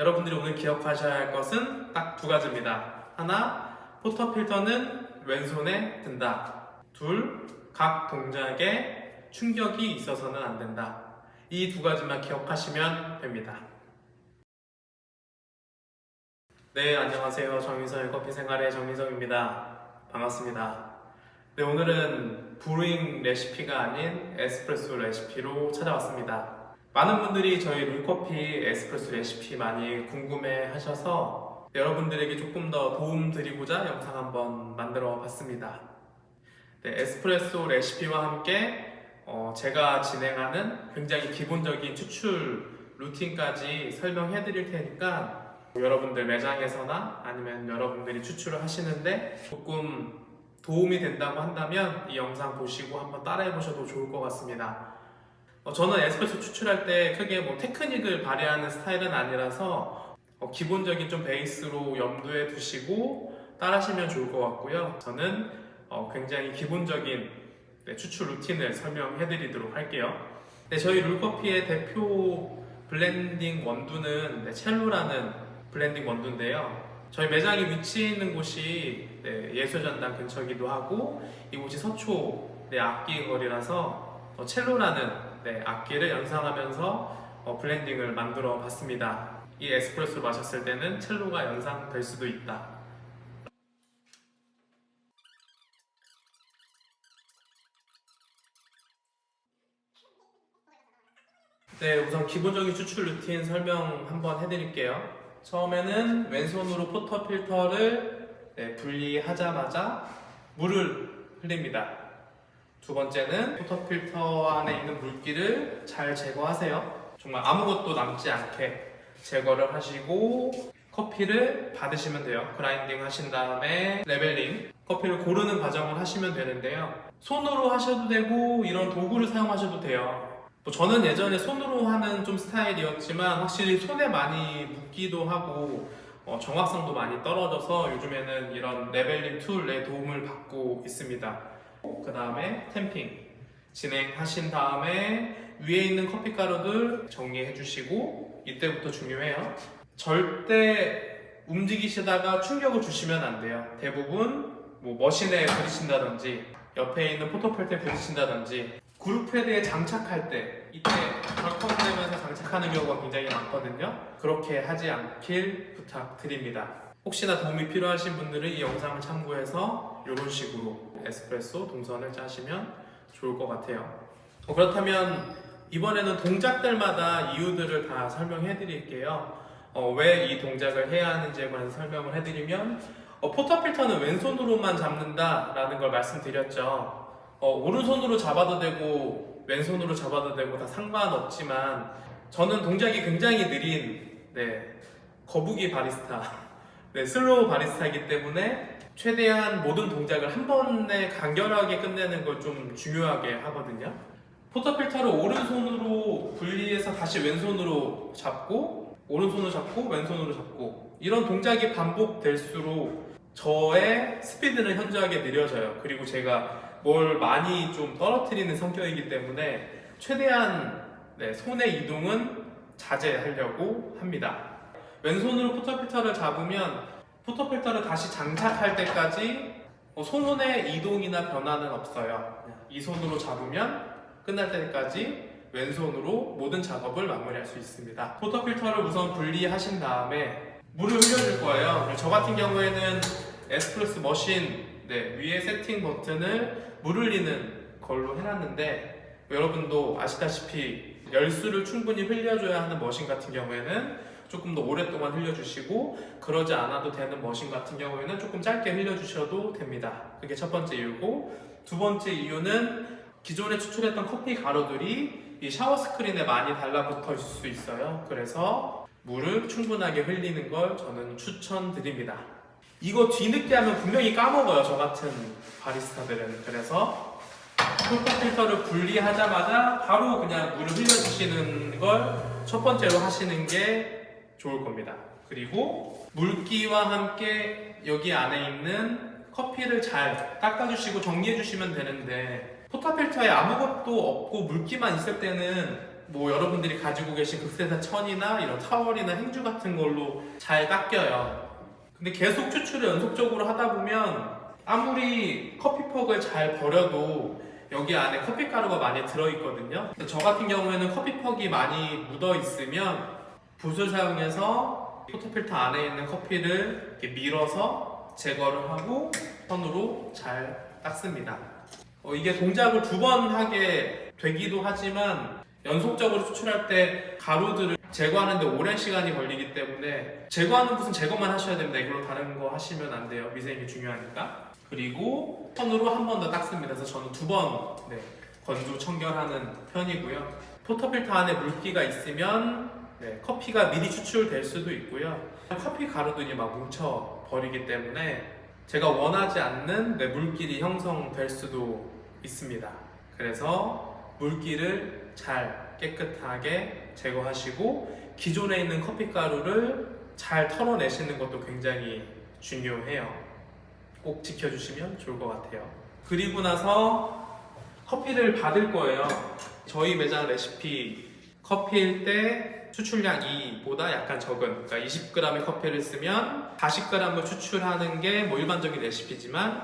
여러분들이 오늘 기억하셔야 할 것은 딱 두 가지입니다. 하나, 포터 필터는 왼손에 든다. 둘, 각 동작에 충격이 있어서는 안 된다. 이 두 가지만 기억하시면 됩니다. 네, 안녕하세요. 정인성의 커피 생활의 정인성입니다. 반갑습니다. 네, 오늘은 브루잉 레시피가 아닌 에스프레소 레시피로 찾아왔습니다. 많은 분들이 저희 룰커피 에스프레소 레시피 많이 궁금해 하셔서 여러분들에게 조금 더 도움 드리고자 영상 한번 만들어 봤습니다. 네, 에스프레소 레시피와 함께 어, 제가 진행하는 굉장히 기본적인 추출 루틴까지 설명해 드릴 테니까 여러분들 매장에서나 아니면 여러분들이 추출을 하시는데 조금 도움이 된다고 한다면 이 영상 보시고 한번 따라해 보셔도 좋을 것 같습니다. 어, 저는 에스프레소 추출할 때 크게 뭐 테크닉을 발휘하는 스타일은 아니라서 어, 기본적인 좀 베이스로 염두에 두시고 따라하시면 좋을 것 같고요. 저는 어, 굉장히 기본적인 네, 추출 루틴을 설명해 드리도록 할게요. 네, 저희 룰커피의 대표 블렌딩 원두는 네, 첼로라는 블렌딩 원두인데요. 저희 매장이 위치해 있는 곳이 네, 예술전당 근처기도 하고 이곳이 서초 네, 악기 거리라서 어, 첼로라는 네, 악기를 연상하면서 어, 블렌딩을 만들어 봤습니다. 이 에스프레소 마셨을 때는 첼로가 연상될 수도 있다. 네, 우선 기본적인 추출 루틴 설명 한번 해드릴게요. 처음에는 왼손으로 포터 필터를 네, 분리하자마자 물을 흘립니다. 두 번째는 포터 필터 안에 있는 물기를 잘 제거하세요. 정말 아무것도 남지 않게 제거를 하시고 커피를 받으시면 돼요. 그라인딩 하신 다음에 레벨링 커피를 고르는 과정을 하시면 되는데요. 손으로 하셔도 되고 이런 도구를 사용하셔도 돼요. 뭐 저는 예전에 손으로 하는 좀 스타일이었지만 확실히 손에 많이 묻기도 하고 어, 정확성도 많이 떨어져서 요즘에는 이런 레벨링 툴의 도움을 받고 있습니다. 그 다음에 템핑 진행하신 다음에 위에 있는 커피 가루들 정리해 주시고 이때부터 중요해요. 절대 움직이시다가 충격을 주시면 안 돼요. 대부분 뭐 머신에 부딪힌다든지 옆에 있는 포토펠트에 부딪힌다든지 그룹 패드에 장착할 때 이때 덜컹대면서 장착하는 경우가 굉장히 많거든요. 그렇게 하지 않길 부탁드립니다. 혹시나 도움이 필요하신 분들은 이 영상을 참고해서 이런 식으로 에스프레소 동선을 짜시면 좋을 것 같아요. 어, 그렇다면 이번에는 동작들마다 이유들을 다 설명해 드릴게요. 왜이 동작을 해야 하는지에 관해서 설명을 해드리면 어, 포터 필터는 왼손으로만 잡는다라는 걸 말씀드렸죠. 어, 오른손으로 잡아도 되고 왼손으로 잡아도 되고 다 상관없지만 저는 동작이 굉장히 느린 네, 거북이 바리스타, 네, 슬로우 바리스타이기 때문에 최대한 모든 동작을 한 번에 간결하게 끝내는 걸 좀 중요하게 하거든요. 포터 필터를 오른손으로 분리해서 다시 왼손으로 잡고 오른손으로 잡고 왼손으로 잡고 이런 동작이 반복될수록 저의 스피드는 현저하게 느려져요. 그리고 제가 뭘 많이 좀 떨어뜨리는 성격이기 때문에 최대한 네, 손의 이동은 자제하려고 합니다. 왼손으로 포터필터를 잡으면 포터필터를 다시 장착할 때까지 어, 손의 이동이나 변화는 없어요. 이 손으로 잡으면 끝날 때까지 왼손으로 모든 작업을 마무리할 수 있습니다. 포터필터를 우선 분리하신 다음에 물을 흘려줄 거예요. 저 같은 경우에는 에스프레소 머신 네, 위에 세팅 버튼을 물 흘리는 걸로 해놨는데 여러분도 아시다시피 열수를 충분히 흘려줘야 하는 머신 같은 경우에는 조금 더 오랫동안 흘려주시고 그러지 않아도 되는 머신 같은 경우에는 조금 짧게 흘려주셔도 됩니다. 그게 첫 번째 이유고 두 번째 이유는 기존에 추출했던 커피 가루들이 이 샤워 스크린에 많이 달라붙어 있을 수 있어요. 그래서 물을 충분하게 흘리는 걸 저는 추천드립니다. 이거 뒤늦게 하면 분명히 까먹어요. 저 같은 바리스타들은. 그래서 폴터 필터를 분리하자마자 바로 그냥 물을 흘려주시는 걸 첫 번째로 하시는 게 좋을 겁니다. 그리고 물기와 함께 여기 안에 있는 커피를 잘 닦아주시고 정리해주시면 되는데 포터 필터에 아무것도 없고 물기만 있을 때는 뭐 여러분들이 가지고 계신 극세사 천이나 이런 타월이나 행주 같은 걸로 잘 깎여요. 근데 계속 추출을 연속적으로 하다 보면 아무리 커피퍽을 잘 버려도 여기 안에 커피 가루가 많이 들어있거든요. 저 같은 경우에는 커피퍽이 많이 묻어 있으면 붓을 사용해서 포토필터 안에 있는 커피를 이렇게 밀어서 제거를 하고 손으로 잘 닦습니다. 어, 이게 동작을 두 번 하게 되기도 하지만 연속적으로 추출할 때 가루들을 제거하는데 오랜 시간이 걸리기 때문에 제거하는 붓은 제거만 하셔야 됩니다. 이걸로 다른 거 하시면 안 돼요. 미생이 중요하니까. 그리고 손으로 한 번 더 닦습니다. 그래서 저는 두번 네, 건조 청결하는 편이고요. 포터필터 안에 물기가 있으면 네, 커피가 미리 추출될 수도 있고요. 커피 가루들이 막 뭉쳐 버리기 때문에 제가 원하지 않는 네, 물길이 형성될 수도 있습니다. 그래서 물기를 잘 깨끗하게 제거하시고 기존에 있는 커피 가루를 잘 털어내시는 것도 굉장히 중요해요. 꼭 지켜주시면 좋을 것 같아요. 그리고 나서 커피를 받을 거예요. 저희 매장 레시피 커피일 때 추출량 2보다 약간 적은 그러니까 20g의 커피를 쓰면 40g을 추출하는 게 뭐 일반적인 레시피지만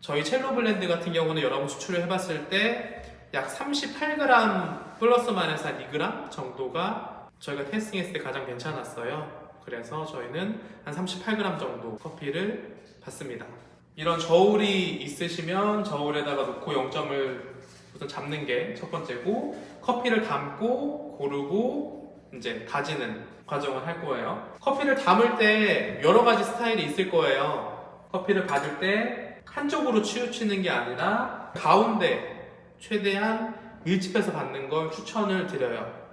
저희 첼로 블렌드 같은 경우는 여러 번 추출을 해봤을 때 약 38g 플러스 마이너스 한 2g 정도가 저희가 테스팅했을 때 가장 괜찮았어요. 그래서 저희는 한 38g 정도 커피를 받습니다. 이런 저울이 있으시면 저울에다가 놓고 0점을 우선 잡는 게 첫 번째고 커피를 담고 고르고 이제 다지는 과정을 할 거예요. 커피를 담을 때 여러 가지 스타일이 있을 거예요. 커피를 받을 때 한쪽으로 치우치는 게 아니라 가운데 최대한 밀집해서 받는 걸 추천을 드려요.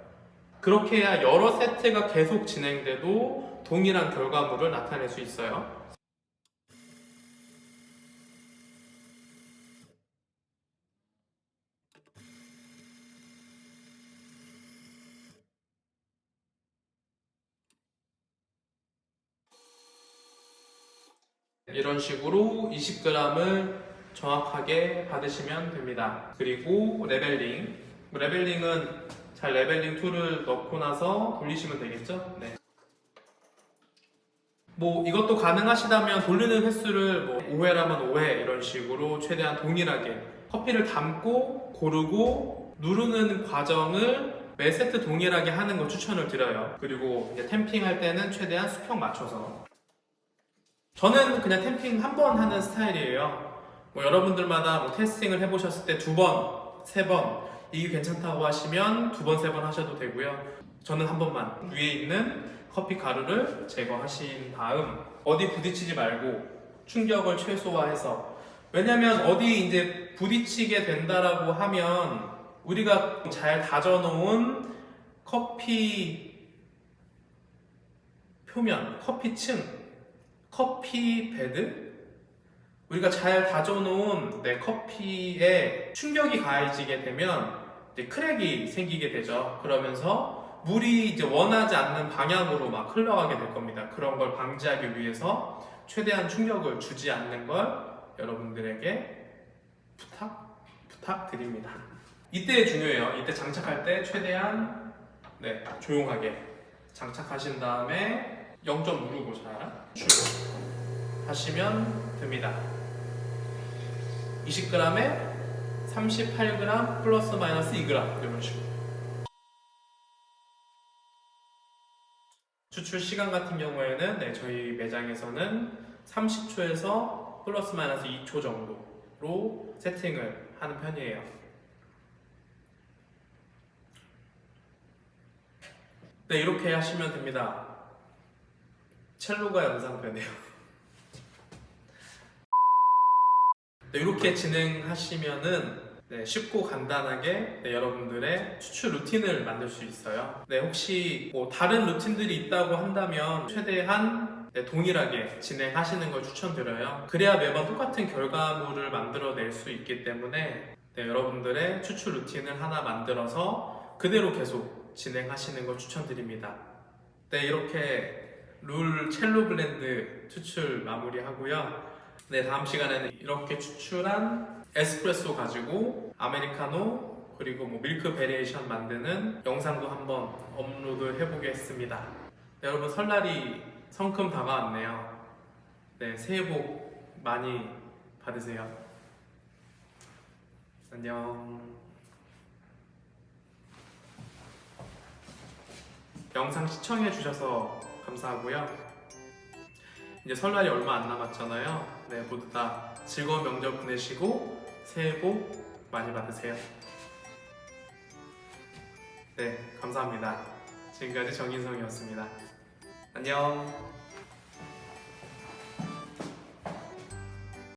그렇게 해야 여러 세트가 계속 진행돼도 동일한 결과물을 나타낼 수 있어요. 이런 식으로 20g을 정확하게 받으시면 됩니다. 그리고 레벨링. 레벨링은 잘 레벨링 툴을 넣고 나서 돌리시면 되겠죠? 네. 뭐 이것도 가능하시다면 돌리는 횟수를 뭐 5회라면 5회 이런 식으로 최대한 동일하게 커피를 담고 고르고 누르는 과정을 매 세트 동일하게 하는 거 추천을 드려요. 그리고 이제 템핑 할 때는 최대한 수평 맞춰서 저는 그냥 템핑 한 번 하는 스타일이에요. 뭐 여러분들마다 뭐 테스팅을 해보셨을 때 두 번, 세 번, 이게 괜찮다고 하시면 두 번, 세 번 하셔도 되고요. 저는 한 번만 위에 있는 커피 가루를 제거하신 다음 어디 부딪히지 말고 충격을 최소화해서 왜냐면 어디 이제 부딪히게 된다라고 하면 우리가 잘 다져놓은 커피 표면, 커피 층 커피 베드 우리가 잘 다져놓은 내 커피에 충격이 가해지게 되면 이제 크랙이 생기게 되죠. 그러면서 물이 이제 원하지 않는 방향으로 막 흘러가게 될 겁니다. 그런 걸 방지하기 위해서 최대한 충격을 주지 않는 걸 여러분들에게 부탁 부탁드립니다. 이때 중요해요. 이때 장착할 때 최대한 네, 조용하게 장착하신 다음에 0점 누르고 잘 하시면 됩니다. 20g에 38g 플러스 마이너스 2g 이런 식으로. 추출 시간 같은 경우에는 네, 저희 매장에서는 30초에서 플러스 마이너스 2초 정도로 세팅을 하는 편이에요. 네, 이렇게 하시면 됩니다. 첼로가 영상편이에요. 네, 이렇게 진행하시면은 네, 쉽고 간단하게 네, 여러분들의 추출 루틴을 만들 수 있어요. 네, 혹시 뭐 다른 루틴들이 있다고 한다면 최대한 네, 동일하게 진행하시는 걸 추천드려요. 그래야 매번 똑같은 결과물을 만들어낼 수 있기 때문에 네, 여러분들의 추출 루틴을 하나 만들어서 그대로 계속 진행하시는 걸 추천드립니다. 네, 이렇게 룰 첼로 블렌드 추출 마무리하고요. 네, 다음 시간에는 이렇게 추출한 에스프레소 가지고 아메리카노 그리고 뭐 밀크 베리에이션 만드는 영상도 한번 업로드 해보겠습니다. 네, 여러분 설날이 성큼 다가왔네요. 네, 새해 복 많이 받으세요. 안녕. 영상 시청해 주셔서 감사하고요. 이제 설날이 얼마 안 남았잖아요. 네, 모두 다 즐거운 명절 보내시고 새해 복 많이 받으세요. 네, 감사합니다. 지금까지 정인성이었습니다. 안녕.